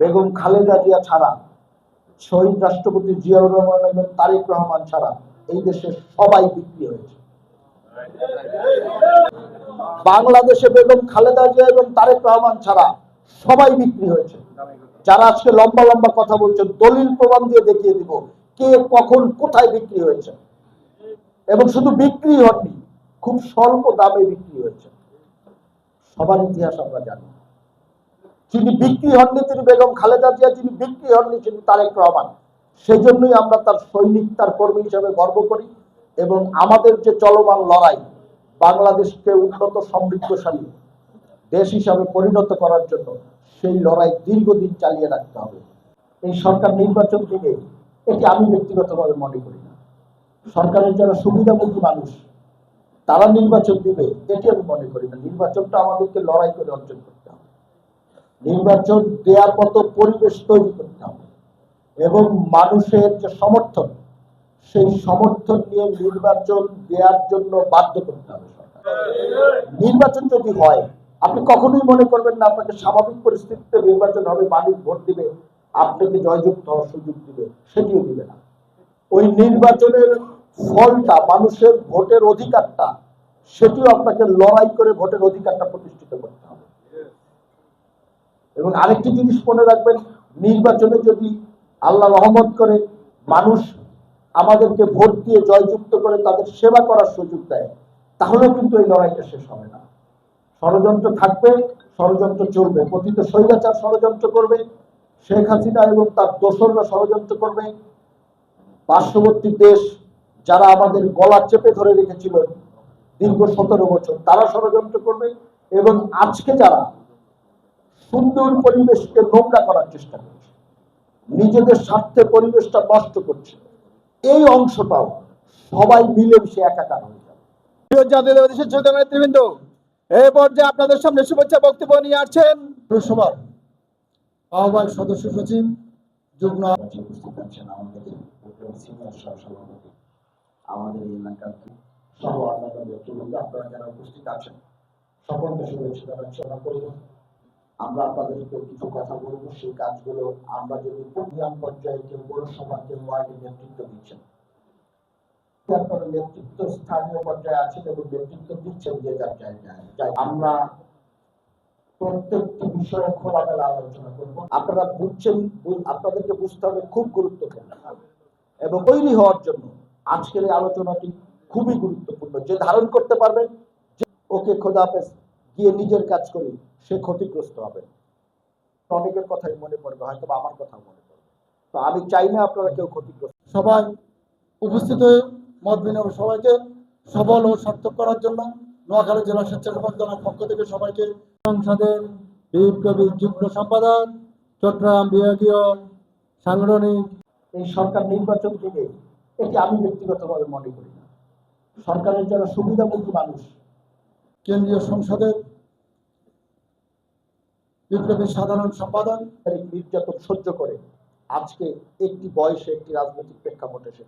বেগম খালেদা জিয়া ছাড়া, শহীদ রাষ্ট্রপতি জিয়াউর রহমান এবং তারেক রহমান ছাড়া এই দেশে সবাই বিক্রি হয়েছে। বাংলাদেশে বেগম খালেদা জিয়া এবং তারেক রহমান ছাড়া সবাই বিক্রি হয়েছে। যারা আজকে লম্বা লম্বা কথা বলছেন, দলিল প্রমাণ দিয়ে দেখিয়ে দিব কে কখন কোথায় বিক্রি হয়েছে। এবং শুধু বিক্রি হয়নি খুব স্বল্প দামে বিক্রি হয়েছে। সবার ইতিহাস আমরা জানি। যিনি বিক্রি হননি তিনি বেগম খালেদা জিয়া, যিনি বিক্রি হননি তিনি তারেক রহমান। সেই জন্যই আমরা তার সৈনিক, তার কর্মী হিসাবে গর্ব করি এবং আমাদের যে চলমান লড়াই, বাংলাদেশকে উন্নত, সমৃদ্ধশালী, দেশ হিসাবে পরিণত করার জন্য সেই লড়াই দীর্ঘদিন চালিয়ে রাখতে হবে। এই সরকার নির্বাচন থেকে এটি আমি ব্যক্তিগতভাবে মনে করি না। সরকারের যারা সুবিধাভোগী মানুষ, তারা নির্বাচন দিবে, এটি আমি মনে করি না। নির্বাচনটা আমাদেরকে লড়াই করে অর্জন করতে নির্বাচন দেওয়ার মতো পরিবেশ তৈরি করতে হবে। এবং মানুষের যে সমর্থন, সেই সমর্থন নিয়ে নির্বাচন দেওয়ার জন্য বাধ্য করতে হবে নির্বাচন যদি হয়, আপনি কখনোই মনে করবেন না আপনাকে স্বাভাবিক পরিস্থিতিতে নির্বাচন হবে, মানুষ ভোট দিবে, আপনাকে জয়যুক্ত হওয়ার সুযোগ দিবে, সেটিও দিবে না। ওই নির্বাচনের ফলটা, মানুষের ভোটের অধিকারটা, সেটিও আপনাকে লড়াই করে ভোটের অধিকারটা প্রতিষ্ঠিত করতে হবে। এবং আরেকটি জিনিস মনে রাখবেন, নির্বাচনে যদি আল্লাহ রহমত করে, মানুষ আমাদেরকে ভোট দিয়ে জয়যুক্ত করে তাদের সেবা করার সুযোগ দেয়, তাহলেও কিন্তু এই লড়াইটা শেষ হবে না। ষড়যন্ত্র থাকবে, ষড়যন্ত্র চলবে। পতিত স্বৈরাচার ষড়যন্ত্র করবে, শেখ হাসিনা এবং তার দোসররা ষড়যন্ত্র করবে। পার্শ্ববর্তী দেশ যারা আমাদের গলা চেপে ধরে রেখেছিল দীর্ঘ সতেরো বছর, তারা ষড়যন্ত্র করবে এবং আজকে যারা সুন্দর পরিবেশকে নোংরা করার চেষ্টা করছে। নিজেদের স্বার্থে পরিবেশটা নষ্ট করছে। এই অংশটাও সবাই মিলেমিশে একাকার হয়ে যাবে। প্রিয় জাতীয়তাবাদী শিক্ষক নেতৃবৃন্দ এই পর্যায়ে আপনাদের সামনে শুভেচ্ছা বক্তব্য নিয়ে আসছেন পৌরসভার আহ্বায়ক সদস্য সচিব যুগ্ম যে উপস্থিত আছেন আমাদের সিনিয়র সহসভাপতি আমাদের এলাকার সহ অন্যান্য ব্যক্তিবৃন্দ আপনারা যারা উপস্থিত আছেন সকলকে শুভেচ্ছা জানাচ্ছি। আমরা করব আমরা আপনাদেরকে কিছু কথা বলব, সেই কাজগুলো আমরা যদি গ্রাম পর্যায়ে কেউ পৌরসভা কেউ ওয়ার্ডে নেতৃত্ব দিচ্ছেন। আপনারা নেতৃত্ব স্থানীয় পর্যায়ে আছেন এবং নেতৃত্ব দিচ্ছেন যে যার জায়গায়। আমরা প্রত্যেকটি বিষয়ে আলোচনা করব। আপনারা বুঝছেন আপনাদেরকে বুঝতে হবে খুব গুরুত্বপূর্ণ। এবং তৈরি হওয়ার জন্য আজকের এই আলোচনাটি খুবই গুরুত্বপূর্ণ। যে ধারণ করতে পারবেন ওকে, খোদা হাফেজ। গিয়ে নিজের কাজ করি, সে ক্ষতিগ্রস্ত হবে। অনেকের কথাই মনে পড়বে হয়তো আমার কথা মনে পড়বে। তো আমি চাই না আপনারা কেউ ক্ষতিগ্রস্ত সবাই উপস্থিত হয়ে মত বিনিময় সবাইকে সবল ও সার্থক করার জন্য নোয়াখালী জেলা স্বেচ্ছাসেবক দলের পক্ষ থেকে সবাইকে সংসদের বিপ্লবী যুগ্ম সম্পাদক চট্টগ্রাম বিভাগীয় সাংগঠনিক এই সরকার নির্বাচন থেকে এটি আমি ব্যক্তিগতভাবে মনে করি না। সরকারের যারা সুবিধাভোগী মানুষ কেন্দ্রীয় সংসদের বিপ্লবী সাধারণ সম্পাদক নির্যাতন সহ্য করে। আজকে একটি বয়সে একটি রাজনৈতিক প্রেক্ষাপটে এসে